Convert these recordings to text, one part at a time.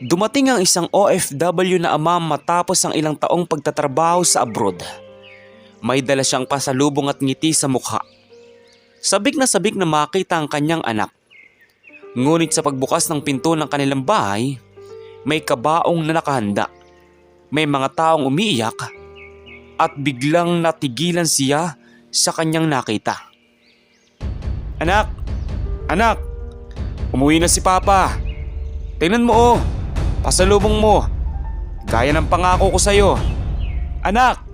Dumating ang isang OFW na ama matapos ang ilang taong pagtatrabaho sa abroad. May dala siyang pasalubong at ngiti sa mukha. Sabik na sabik na makita ang kanyang anak. Ngunit sa pagbukas ng pinto ng kanilang bahay, may kabaong na nakahanda. May mga taong umiiyak at biglang natigilan siya sa kanyang nakita. Anak! Anak! Umuwi na si Papa! Tingnan mo oh! Pasalubong mo! Gaya ng pangako ko sa'yo. Anak!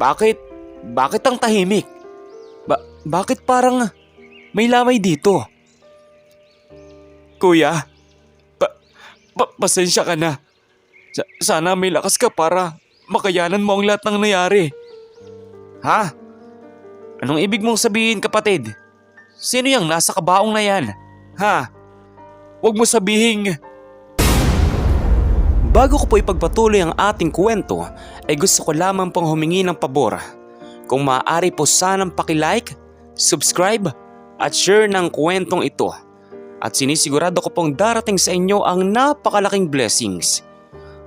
Bakit? Bakit ang tahimik? Ba- bakit parang may lamay dito? Kuya, pa- pa- pasensya ka na. Sa- sana may lakas ka para makayanan mo ang lahat ng nangyari. Ha? Anong ibig mong sabihin kapatid? Sino yung nasa kabaong na yan? Ha? Huwag mo sabihin... Bago ko po ipagpatuloy ang ating kwento, ay gusto ko lamang pong humingi ng pabor. Kung maaari po sanang pakilike, subscribe, at share ng kwentong ito. At sinisigurado ko pong darating sa inyo ang napakalaking blessings.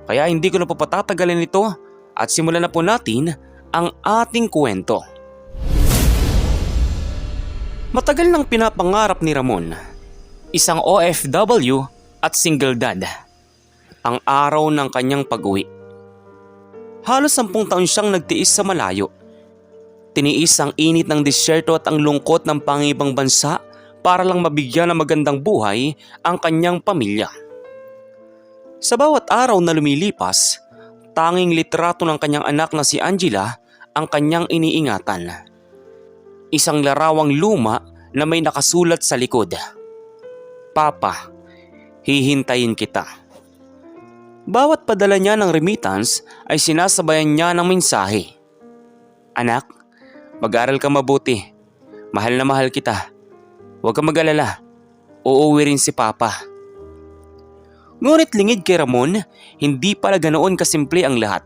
Kaya hindi ko na po patatagalin ito at simulan na po natin ang ating kwento. Matagal nang pinapangarap ni Ramon, isang OFW at single dad, ang araw ng kanyang pag-uwi. Halos sampung taon siyang nagtiis sa malayo. Tiniis ang init ng disyerto at ang lungkot ng pangibang bansa para lang mabigyan ng magandang buhay ang kanyang pamilya. Sa bawat araw na lumilipas, tanging litrato ng kanyang anak na si Angela ang kanyang iniingatan. Isang larawang luma na may nakasulat sa likod. Papa, hihintayin kita. Bawat padala niya ng remittance ay sinasabayan niya ng mensahe. Anak, mag-aral ka mabuti. Mahal na mahal kita. Huwag kang mag-alala. Uuwi rin si Papa. Ngunit lingid kay Ramon, hindi pala ganoon kasimple ang lahat.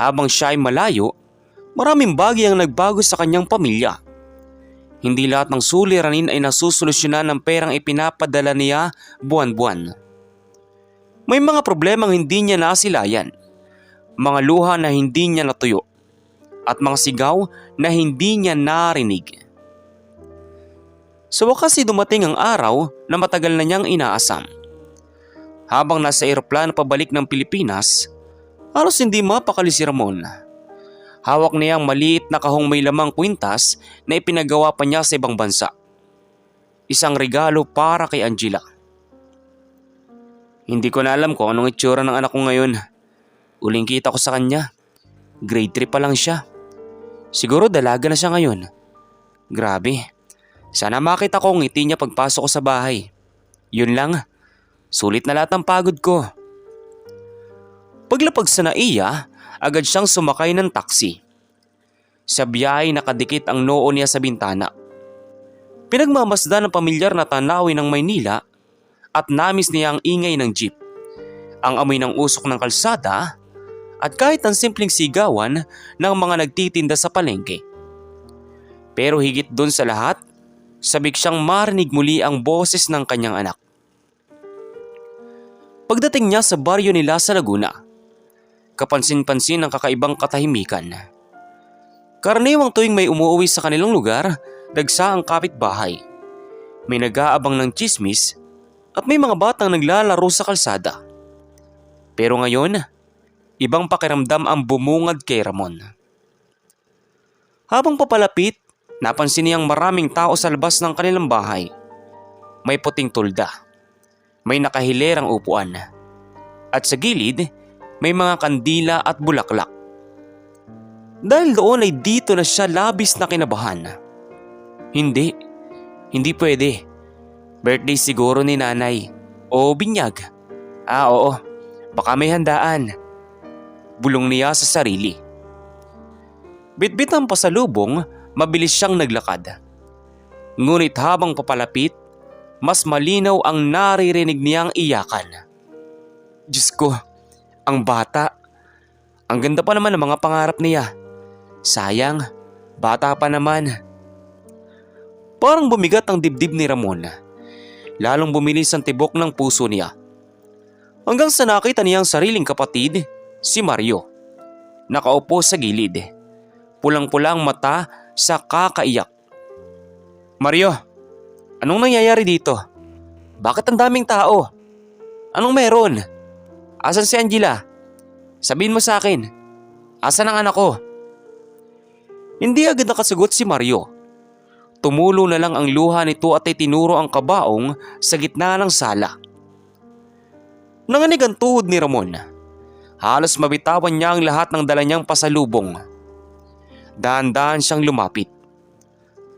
Habang siya ay malayo, maraming bagay ang nagbago sa kanyang pamilya. Hindi lahat ng suliranin ay nasusolusyonan ng perang ipinapadala niya buwan-buwan. May mga problemang hindi niya nasilayan, mga luha na hindi niya natuyo, at mga sigaw na hindi niya narinig. Sa wakas ay dumating ang araw na matagal na niyang inaasam. Habang nasa eroplano pabalik ng Pilipinas, halos hindi mapakali si Ramon. Hawak niya ang maliit na kahong may lamang kwintas na ipinagawa pa niya sa ibang bansa. Isang regalo para kay Angela. Hindi ko na alam kung anong itsura ng anak ko ngayon. Uling kita ko sa kanya. Grade 3 pa lang siya. Siguro dalaga na siya ngayon. Grabe. Sana makita ko ang ngiti niya pagpasok ko sa bahay. Yun lang. Sulit na lahat ng pagod ko. Paglapag sa naiya, agad siyang sumakay ng taxi. Sa biyahe nakadikit ang noo niya sa bintana. Pinagmamasdan ng pamilyar na tanawin ng Maynila at namis niya ang ingay ng jeep. Ang amoy ng usok ng kalsada at kahit ang simpleng sigawan ng mga nagtitinda sa palengke. Pero higit doon sa lahat, sabik siyang marinig muli ang boses ng kanyang anak. Pagdating niya sa baryo nila sa Laguna, kapansin-pansin ang kakaibang katahimikan. Karaniwang tuwing may umuwi sa kanilang lugar, dagsa ang kapitbahay. May nag-aabang ng chismis at may mga batang naglalaro sa kalsada. Pero ngayon, ibang pakiramdam ang bumungad kay Ramon. Habang papalapit, napansin niyang maraming tao sa labas ng kanilang bahay. May puting tulda. May nakahilerang upuan. At sa gilid, may mga kandila at bulaklak. Dahil doon ay dito na siya labis na kinabahan. Hindi, hindi pwede. Birthday siguro ni nanay. O binyag. Ah oo, baka may handaan. Bulong niya sa sarili. Bitbit ang pasalubong, mabilis siyang naglakad. Ngunit habang papalapit, mas malinaw ang naririnig niyang iyakan. Diyos ko, ang bata. Ang ganda pa naman ng mga pangarap niya. Sayang, bata pa naman. Parang bumigat ang dibdib ni Ramon. Lalong bumilis ang tibok ng puso niya. Hanggang sa nakita niyang sariling kapatid, si Mario. Nakaupo sa gilid. Pulang-pulang mata sa kakaiyak. Mario, anong nangyayari dito? Bakit ang daming tao? Anong meron? Asan si Angela? Sabihin mo sa akin. Asan ang anak ko? Hindi agad nakasagot si Mario. Tumulo na lang ang luha nito at ay tinuro ang kabaong sa gitna ng sala. Nanganig ang tuhod ni Ramon. Halos mabitawan niya ang lahat ng dala niyang pasalubong. Dahan-dahan siyang lumapit.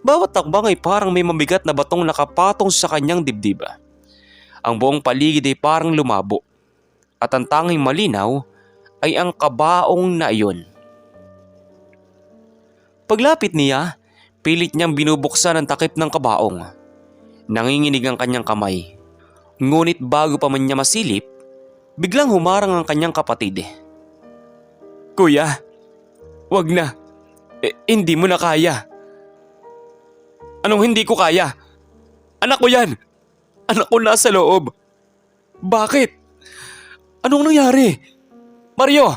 Bawat takbang ay parang may mabigat na batong nakapatong sa kanyang dibdib. Ang buong paligid ay parang lumabo. At ang tanging malinaw ay ang kabaong na iyon. Paglapit niya, pilit niyang binubuksan ang takip ng kabaong. Nanginginig ang kanyang kamay. Ngunit bago pa man niya masilip, biglang humarang ang kanyang kapatid. Kuya, wag na. Eh, hindi mo na kaya. Anong hindi ko kaya? Anak ko yan! Anak ko nasa loob. Bakit? Anong nangyari? Mario!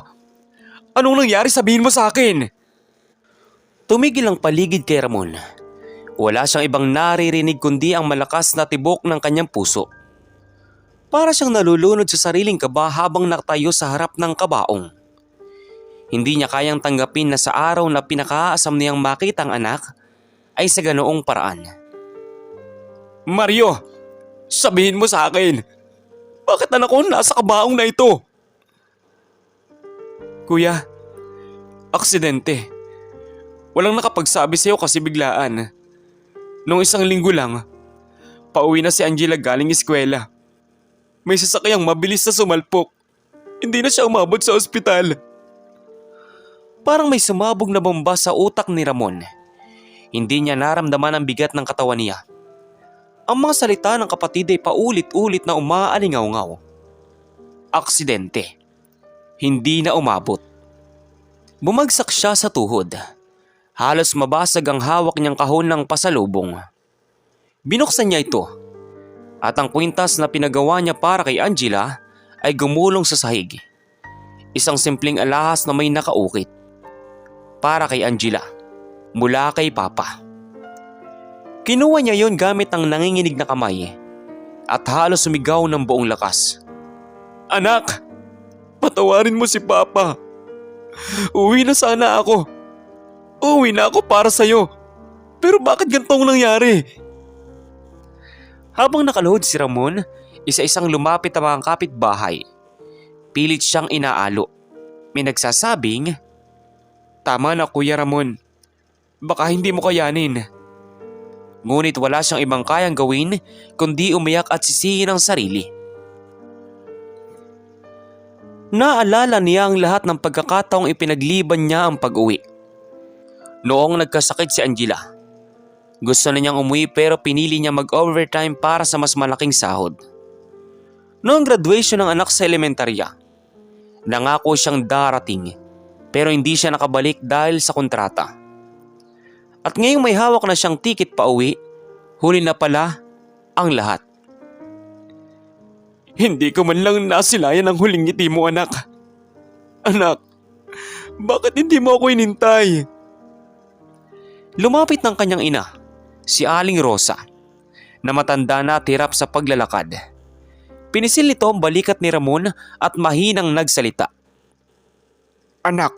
Anong nangyari sabihin mo sa akin? Tumigil ang paligid kay Ramon. Wala siyang ibang naririnig kundi ang malakas na tibok ng kanyang puso. Para siyang nalulunod sa sariling kaba habang nakatayo sa harap ng kabaong. Hindi niya kayang tanggapin na sa araw na pinakaasam niyang makita ang anak ay sa ganoong paraan. Mario! Sabihin mo sa akin! Bakit anak ko nasa kabaong na ito? Kuya, aksidente. Walang nakapagsabi sa'yo kasi biglaan. Nung isang linggo lang, pauwi na si Angela galing eskwela. May sasakyang mabilis na sumalpok. Hindi na siya umabot sa ospital. Parang may sumabog na bomba sa utak ni Ramon. Hindi niya naramdaman ang bigat ng katawan niya. Ang mga salita ng kapatid ay paulit-ulit na umaalingaw-ngaw. Aksidente. Hindi na umabot. Bumagsak siya sa tuhod. Halos mabasag ang hawak niyang kahon ng pasalubong. Binuksan niya ito. At ang kwintas na pinagawa niya para kay Angela ay gumulong sa sahig. Isang simpleng alahas na may nakaukit. Para kay Angela. Mula kay Papa. Kinuha niya yon gamit ang nanginginig na kamay at halos sumigaw ng buong lakas. Anak! Patawarin mo si Papa! Uwi na sana ako! Uwi na ako para sa'yo! Pero bakit ganitong nangyari? Habang nakaluhod si Ramon, isa-isang lumapit ang mga kapitbahay. Pilit siyang inaalo. May nagsasabing, Tama na Kuya Ramon. Baka hindi mo kayanin. Ngunit wala siyang ibang kayang gawin kundi umiyak at sisihin ang sarili. Naalala niya ang lahat ng pagkakataong ipinagliban niya ang pag-uwi. Noong nagkasakit si Angela. Gusto na niyang umuwi pero pinili niya mag-overtime para sa mas malaking sahod. Noong graduation ng anak sa elementarya, nangako siyang darating pero hindi siya nakabalik dahil sa kontrata. At ngayong may hawak na siyang tiket pa uwi, huli na pala ang lahat. Hindi ko man lang nasilayan ang huling ngiti mo anak. Anak, bakit hindi mo ako inintay? Lumapit ng kanyang ina, si Aling Rosa, na matanda na at hirap sa paglalakad. Pinisil nito ang balikat ni Ramon at mahinang nagsalita. Anak,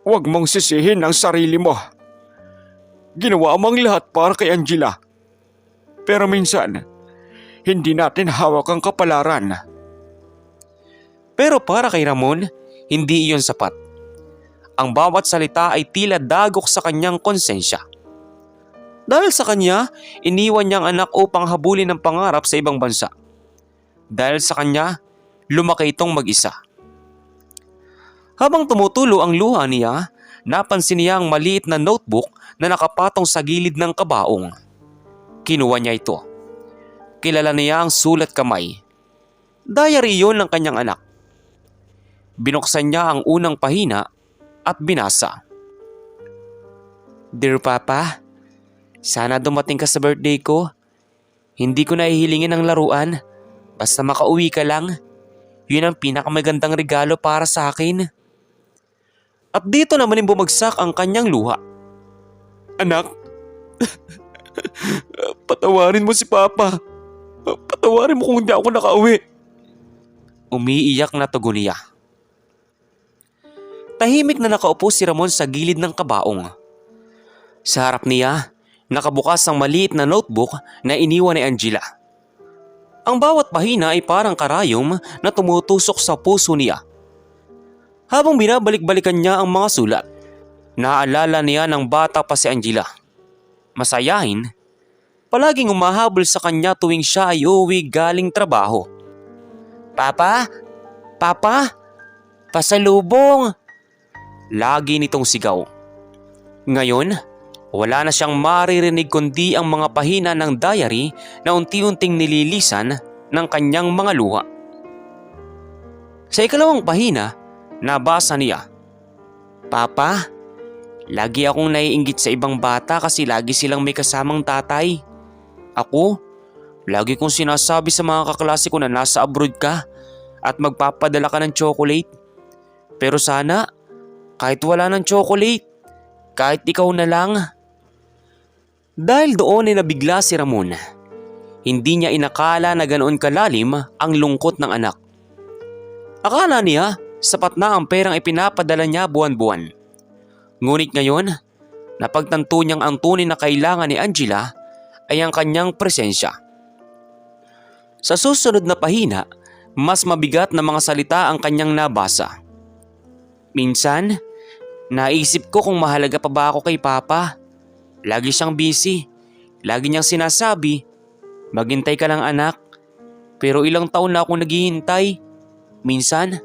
huwag mong sisihin ang sarili mo. Ginawa mo ang lahat para kay Angela. Pero minsan, hindi natin hawak ang kapalaran. Pero para kay Ramon, hindi iyon sapat. Ang bawat salita ay tila dagok sa kanyang konsensya. Dahil sa kanya, iniwan niyang anak upang habulin ang pangarap sa ibang bansa. Dahil sa kanya, lumaki itong mag-isa. Habang tumutulo ang luha niya, napansin niya ang maliit na notebook na nakapatong sa gilid ng kabaong. Kinuha niya ito. Kilala niya ang sulat kamay. Diary yon ng kanyang anak. Binuksan niya ang unang pahina at binasa. Dear Papa, sana dumating ka sa birthday ko. Hindi ko nahihilingin ang laruan. Basta makauwi ka lang. Yun ang pinakamagandang regalo para sa akin. At dito naman yung bumagsak ang kanyang luha. Anak, patawarin mo si Papa. Patawarin mo kung hindi ako nakauwi. Umiiyak na tugon niya. Tahimik na nakaupo si Ramon sa gilid ng kabaong. Sa harap niya, nakabukas ang maliit na notebook na iniwan ni Angela. Ang bawat pahina ay parang karayom na tumutusok sa puso niya. Habang binabalik-balikan niya ang mga sulat, naaalala niya ng bata pa si Angela. Masayahin, palaging umahabol sa kanya tuwing siya ay uwi galing trabaho. Papa? Papa? Pasalubong! Lagi nitong sigaw. Ngayon, wala na siyang maririnig kundi ang mga pahina ng diary na unti-unting nililisan ng kanyang mga luha. Sa ikalawang pahina, nabasa niya. Papa, lagi akong naiinggit sa ibang bata kasi lagi silang may kasamang tatay. Ako, lagi kong sinasabi sa mga kaklase ko na nasa abroad ka at magpapadala ka ng chocolate. Pero sana, kahit wala ng chocolate, kahit ikaw na lang. Dahil doon ay nabigla si Ramon. Hindi niya inakala na ganoon kalalim ang lungkot ng anak. Akala niya sapat na ang perang ipinapadala niya buwan-buwan. Ngunit ngayon, napagtanto niyang ang tunay na kailangan ni Angela ay ang kanyang presensya. Sa susunod na pahina, mas mabigat na mga salita ang kanyang nabasa. Minsan, naisip ko kung mahalaga pa ba ako kay Papa. Lagi siyang busy. Lagi niyang sinasabi, maghintay ka lang anak. Pero ilang taon na ako naghihintay. Minsan,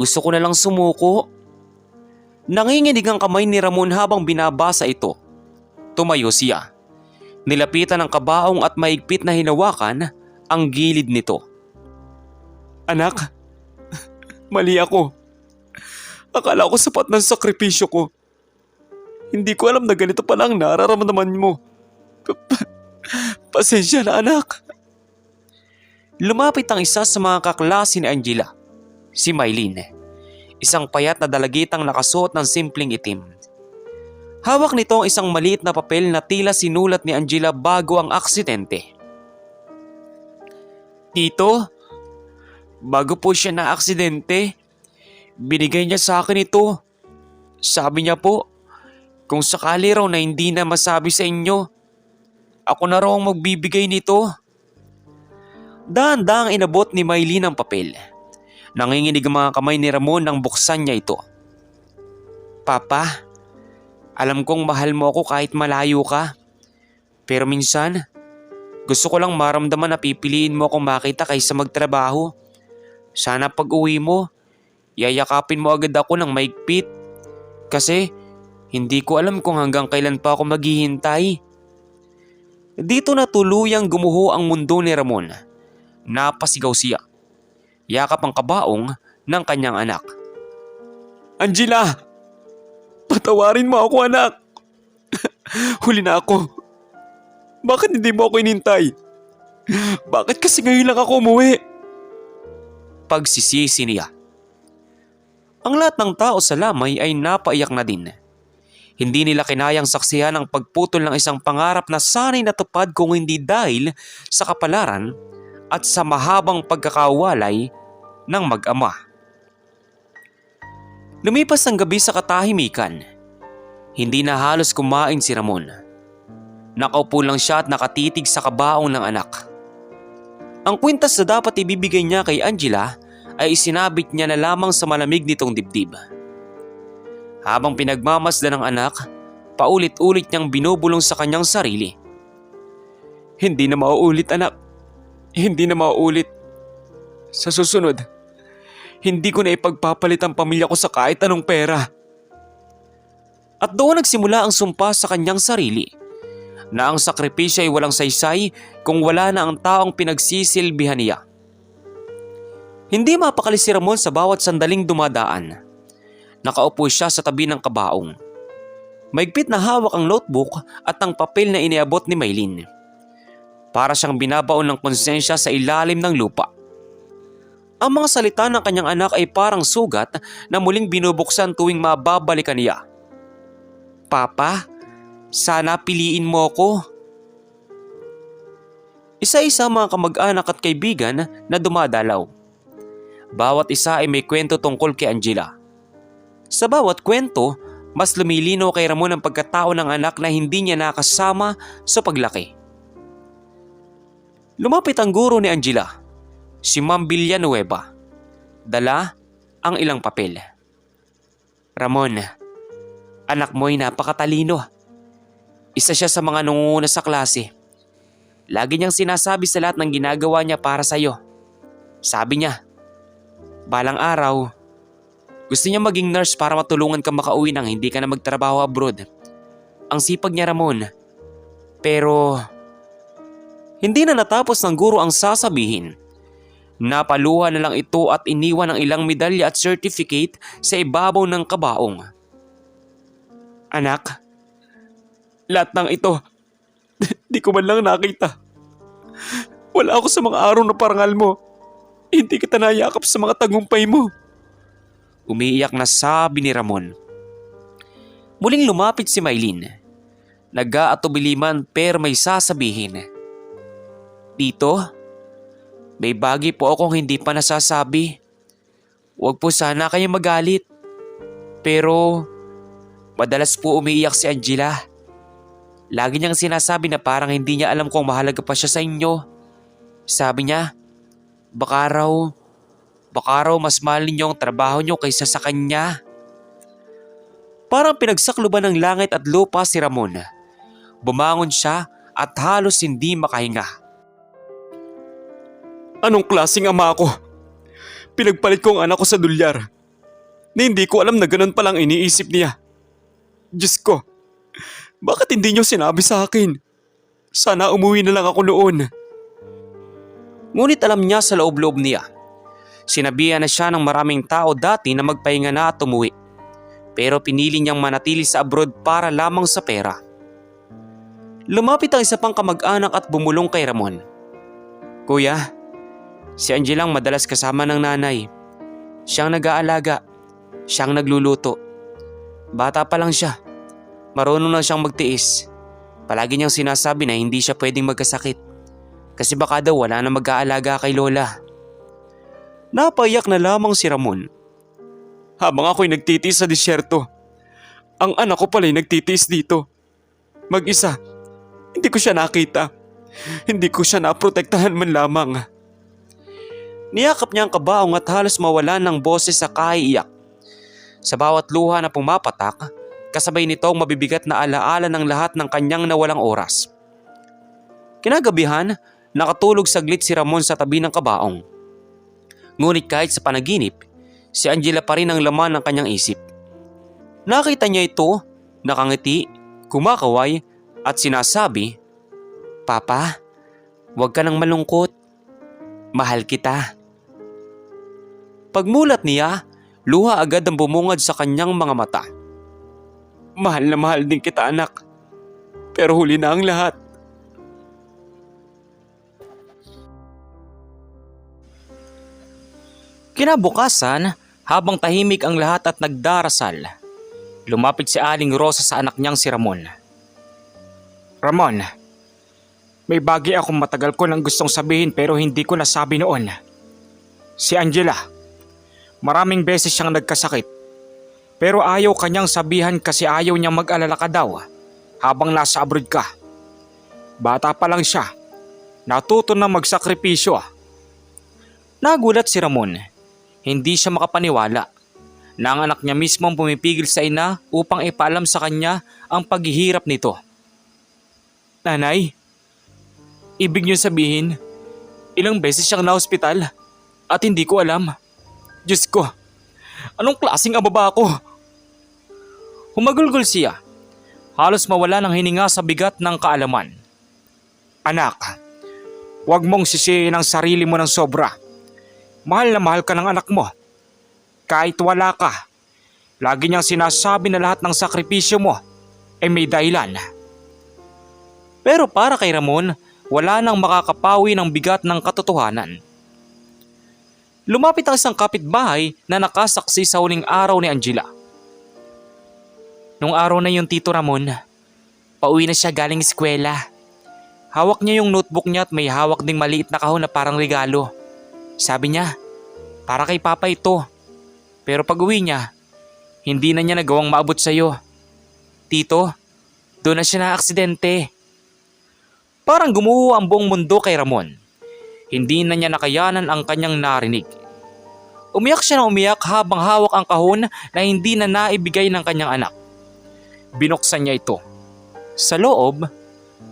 gusto ko na lang sumuko. Nanginginig ang kamay ni Ramon habang binabasa ito. Tumayo siya. Nilapitan ng kabaong at maigpit na hinawakan ang gilid nito. Anak, mali ako. Akala ko sapat ng sakripisyo ko. Hindi ko alam na ganito pala ang nararamdaman mo. Pa- pa- Pasensya na anak. Lumapit ang isa sa mga kaklase ni Angela, si Mylene. Isang payat na dalagitang nakasuot ng simpleng itim. Hawak nito ang isang maliit na papel na tila sinulat ni Angela bago ang aksidente. Tito, bago po siya na aksidente, binigay niya sa akin ito. Sabi niya po, kung sakali raw na hindi na masabi sa inyo, ako na raw ang magbibigay nito. Dahan-dahang inabot ni Maylene ang papel. Nanginginig ang mga kamay ni Ramon nang buksan niya ito. Papa, alam kong mahal mo ako kahit malayo ka. Pero minsan, gusto ko lang maramdaman na pipiliin mo akong makita kaysa magtrabaho. Sana pag uwi mo, yayakapin mo agad ako ng maigpit. Kasi hindi ko alam kung hanggang kailan pa ako maghihintay. Dito na tuluyang gumuho ang mundo ni Ramon. Napasigaw siya. Yakap ang kabaong ng kanyang anak. Angela! Patawarin mo ako anak! Huli na ako. Bakit hindi mo ako inintay? Bakit kasi ngayon lang ako umuwi? Pagsisisi niya. Ang lahat ng tao sa lamay ay napaiyak na din. Hindi nila kinayang saksihan ang pagputol ng isang pangarap na sanay natupad kung hindi dahil sa kapalaran at sa mahabang pagkakawalay ng mag-ama. Lumipas ang gabi sa katahimikan. Hindi na halos kumain si Ramon. Nakaupo lang siya at nakatitig sa kabaong ng anak. Ang kwintas na dapat ibibigay niya kay Angela ay isinabit niya na lamang sa malamig nitong dibdib. Habang pinagmamasdan ng anak, paulit-ulit niyang binubulong sa kanyang sarili. Hindi na mauulit anak. Hindi na mauulit. Sa susunod, hindi ko na ipagpapalit ang pamilya ko sa kahit anong pera. At doon nagsimula ang sumpa sa kanyang sarili na ang sakripisyo ay walang saysay kung wala na ang taong pinagsisilbihan niya. Hindi mapakali si Ramon sa bawat sandaling dumadaan. Nakaupo siya sa tabi ng kabaong. Maigpit na hawak ang notebook at ang papel na iniabot ni Maylin. Para siyang binabaon ng konsensya sa ilalim ng lupa. Ang mga salita ng kanyang anak ay parang sugat na muling binubuksan tuwing mababalikan niya. Papa, sana piliin mo ko. Isa-isa mga kamag-anak at kaibigan na dumadalaw. Bawat isa ay may kwento tungkol kay Angela. Sa bawat kwento, mas lumilino kay Ramon ang pagkatao ng anak na hindi niya nakasama sa paglaki. Lumapit ang guro ni Angela, si Ma'am Villanueva. Dala ang ilang papel. Ramon, anak mo'y napakatalino. Isa siya sa mga nunguna sa klase. Lagi niyang sinasabi sa lahat ng ginagawa niya para sa'yo. Sabi niya, balang araw, gusto niya maging nurse para matulungan ka makauwi nang hindi ka na magtrabaho abroad. Ang sipag niya Ramon. Pero, hindi na natapos ng guro ang sasabihin. Napaluha na lang ito at iniwan ang ilang medalya at certificate sa ibabaw ng kabaong. Anak, lahat ng ito, di ko man lang nakita. Wala ako sa mga araw na parangal mo. Hindi kita nayakap sa mga tagumpay mo. Umiiyak na sabi ni Ramon. Muling lumapit si Maylin. Nag-aatubiliman pero may sasabihin. Dito, may bagay po akong hindi pa nasasabi. Huwag po sana kayo magalit. Pero, madalas po umiiyak si Angela. Lagi niyang sinasabi na parang hindi niya alam kung mahalaga pa siya sa inyo. Sabi niya, baka raw, baka raw mas mahal ninyo ang trabaho niyo kaysa sa kanya. Parang pinagsakluban ng langit at lupa si Ramon. Bumangon siya at halos hindi makahinga. Anong klaseng ama ako? Pinagpalit ko ang anak ko sa dolyar. Na hindi ko alam na ganun palang iniisip niya. Diyos ko, bakit hindi niyo sinabi sa akin? Sana umuwi na lang ako noon. Ngunit alam niya sa loob-loob niya. Sinabihan na siya ng maraming tao dati na magpahinga na at umuwi. Pero pinili niyang manatili sa abroad para lamang sa pera. Lumapit ang isa pang kamag-anak at bumulong kay Ramon. Kuya, si Angelang madalas kasama ng nanay. Siyang nag-aalaga. Siyang nagluluto. Bata pa lang siya. Marunong na siyang magtiis. Palagi niyang sinasabi na hindi siya pwedeng magkasakit. Kasi baka daw wala na mag-aalaga kay Lola. Napayak na lamang si Ramon. Habang ako'y nagtitiis sa disyerto, ang anak ko pala'y nagtitiis dito. Mag-isa, hindi ko siya nakita. Hindi ko siya naprotektahan man lamang. Niyakap niya ang kabaong at halos mawala ng boses sa kaiiyak. Sa bawat luha na pumapatak, kasabay nito ang mabibigat na alaala ng lahat ng kanyang nawalang oras. Kinagabihan, nakatulog saglit si Ramon sa tabi ng kabaong. Ngunit kahit sa panaginip, si Angela pa rin ang laman ng kanyang isip. Nakita niya ito, nakangiti, kumakaway at sinasabi, Papa, huwag ka nang malungkot. Mahal kita. Pagmulat niya, luha agad ang bumungad sa kanyang mga mata. Mahal na mahal din kita anak. Pero huli na ang lahat. Kinabukasan, habang tahimik ang lahat at nagdarasal, lumapit si Aling Rosa sa anak niyang si Ramon. Ramon, may bagay akong matagal ko nang gustong sabihin pero hindi ko nasabi noon. Si Angela, maraming beses siyang nagkasakit. Pero ayaw kanyang sabihan kasi ayaw niyang mag-alala ka daw habang nasa abroad ka. Bata pa lang siya, natuto na magsakripisyo. Nagulat si Ramon. Hindi siya makapaniwala na ang anak niya mismo ang pumipigil sa ina upang ipaalam sa kanya ang paghihirap nito. Nanay, ibig niyo sabihin, ilang beses siyang na-hospital at hindi ko alam. Diyos ko, anong klaseng ama ba ako? Humagulgol siya. Halos mawala ng hininga sa bigat ng kaalaman. Anak, huwag mong sisihin ang sarili mo ng sobra. Mahal na mahal ka ng anak mo. Kahit wala ka, lagi niyang sinasabi na lahat ng sakripisyo mo ay may dahilan. Pero para kay Ramon, wala nang makakapawi ng bigat ng katotohanan. lumapit ang isang kapitbahay na nakasaksi sa huling araw ni Angela. Nung araw na yung Tito Ramon, pauwi na siya galing eskwela. Hawak niya yung notebook niya at may hawak ding maliit na kahon na parang regalo. Sabi niya, para kay Papa ito. Pero pag uwi niya, hindi na niya nagawang maabot sa'yo. Tito, doon na siya na aksidente. Parang gumuho ang buong mundo kay Ramon. Hindi na niya nakayanan ang kanyang narinig. Umiyak siya na umiyak habang hawak ang kahon na hindi na naibigay ng kanyang anak. Binuksan niya ito. Sa loob,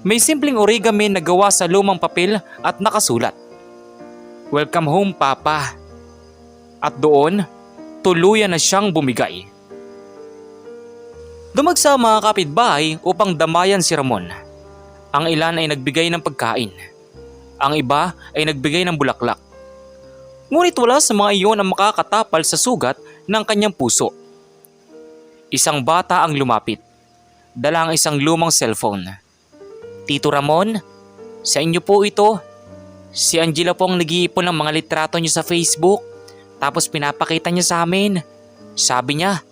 may simpleng origami na gawa sa lumang papel at nakasulat. Welcome home, Papa. At doon, tuluyan na siyang bumigay. Dumagsa ang mga kapitbahay upang damayan si Ramon. Ang ilan ay nagbigay ng pagkain. Ang iba ay nagbigay ng bulaklak. Ngunit wala sa mga iyon ang makakatapal sa sugat ng kanyang puso. Isang bata ang lumapit. Dala ang isang lumang cellphone. Tito Ramon, sa inyo po ito. Si Angela po ang nag-iipon ng mga litrato niyo sa Facebook. Tapos pinapakita niya sa amin. Sabi niya,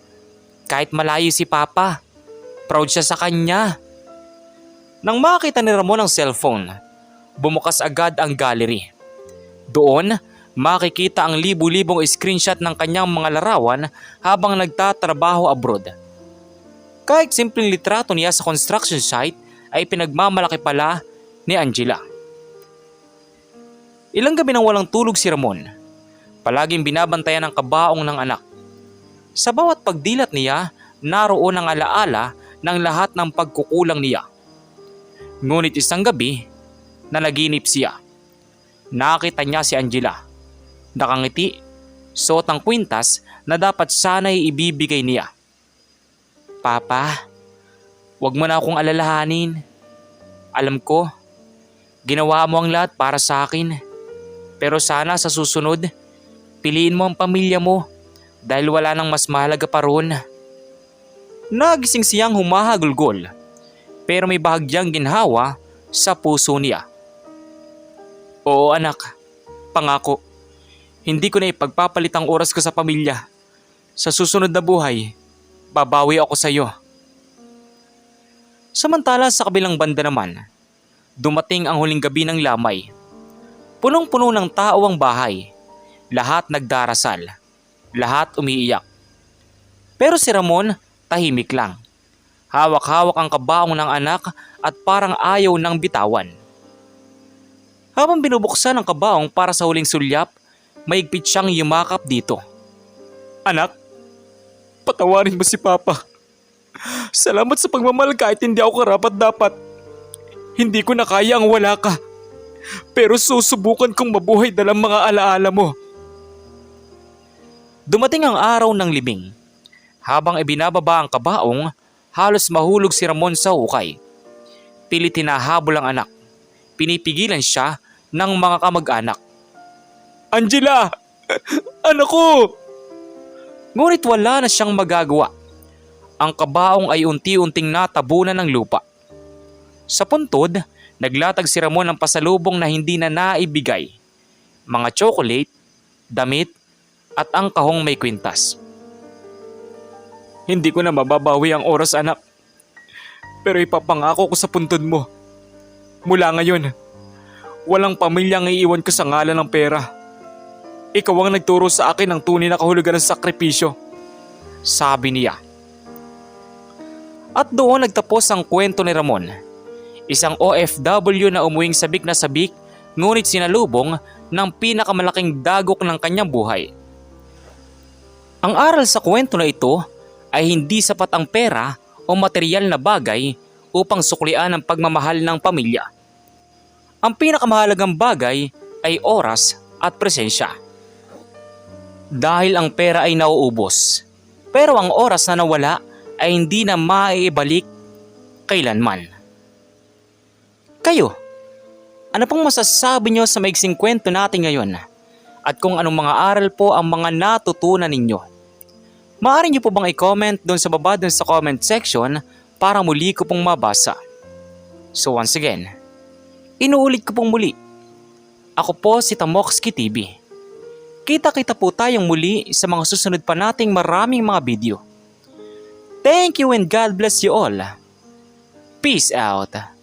kahit malayo si Papa, proud siya sa kanya. Nang makita ni Ramon ang cellphone, bumukas agad ang gallery. Doon, makikita ang libu-libong screenshot ng kanyang mga larawan habang nagtatrabaho abroad. Kahit simpleng litrato niya sa construction site ay pinagmamalaki pala ni Angela. Ilang gabi nang walang tulog si Ramon. Palaging binabantayan ang kabaong ng anak. Sa bawat pagdilat niya, naroon ang alaala ng lahat ng pagkukulang niya. Ngunit isang gabi, nanaginip siya. Nakita niya si Angela. Nakangiti, suot ang kwintas na dapat sana'y ibibigay niya. Papa, wag mo na akong alalahanin. Alam ko, ginawa mo ang lahat para sa akin. Pero sana sa susunod, piliin mo ang pamilya mo dahil wala nang mas mahalaga pa roon. Nagising siyang humahagulgol pero may bahagyang ginhawa sa puso niya. Oo anak, pangako. Hindi ko na ipagpapalit ang oras ko sa pamilya. Sa susunod na buhay, babawi ako sa iyo. Samantala sa kabilang banda naman, dumating ang huling gabi ng lamay. Punong-puno ng tao ang bahay. Lahat nagdarasal. Lahat umiiyak. Pero si Ramon tahimik lang. Hawak-hawak ang kabaong ng anak at parang ayaw ng bitawan. Habang binubuksan ang kabaong para sa huling sulyap, maigpit siyang yumakap dito. Anak, patawarin mo si Papa. Salamat sa pagmamahal kahit hindi ako karapat dapat. Hindi ko na kaya ang wala ka. Pero susubukan kong mabuhay dalang mga alaala mo. Dumating ang araw ng libing. Habang ibinababa ang kabaong, halos mahulog si Ramon sa hukay. Pilit hinahabol ang anak. Pinipigilan siya ng mga kamag-anak. Angela! Anak ko! Ngunit wala na siyang magagawa. Ang kabaong ay unti-unting natabunan ng lupa. Sa puntod, naglatag si Ramon ng pasalubong na hindi na naibigay. Mga chocolate, damit, at ang kahong may kwintas. Hindi ko na mababawi ang oras anak. Pero ipapangako ko sa puntod mo. Mula ngayon, walang pamilyang iiwan ko sa ngalan ng pera. Ikaw ang nagturo sa akin ng tunay na kahulugan ng sakripisyo. Sabi niya. At doon nagtapos ang kwento ni Ramon. Isang OFW na umuwing sabik na sabik ngunit sinalubong ng pinakamalaking dagok ng kanyang buhay. Ang aral sa kwento na ito ay hindi sapat ang pera o material na bagay upang suklian ang pagmamahal ng pamilya. Ang pinakamahalagang bagay ay oras at presensya. Dahil ang pera ay nauubos, pero ang oras na nawala ay hindi na maiibalik kailanman. Kayo, ano pong masasabi nyo sa maiksing kwento natin ngayon? At kung anong mga aral po ang mga natutunan ninyo? Maaari nyo po bang i-comment doon sa baba doon sa comment section para muli ko pong mabasa? So once again, inuulit ko pong muli. Ako po si Tamoxki TV. Magkita-kita po tayong muli sa mga susunod pa nating maraming mga video. Thank you and God bless you all. Peace out.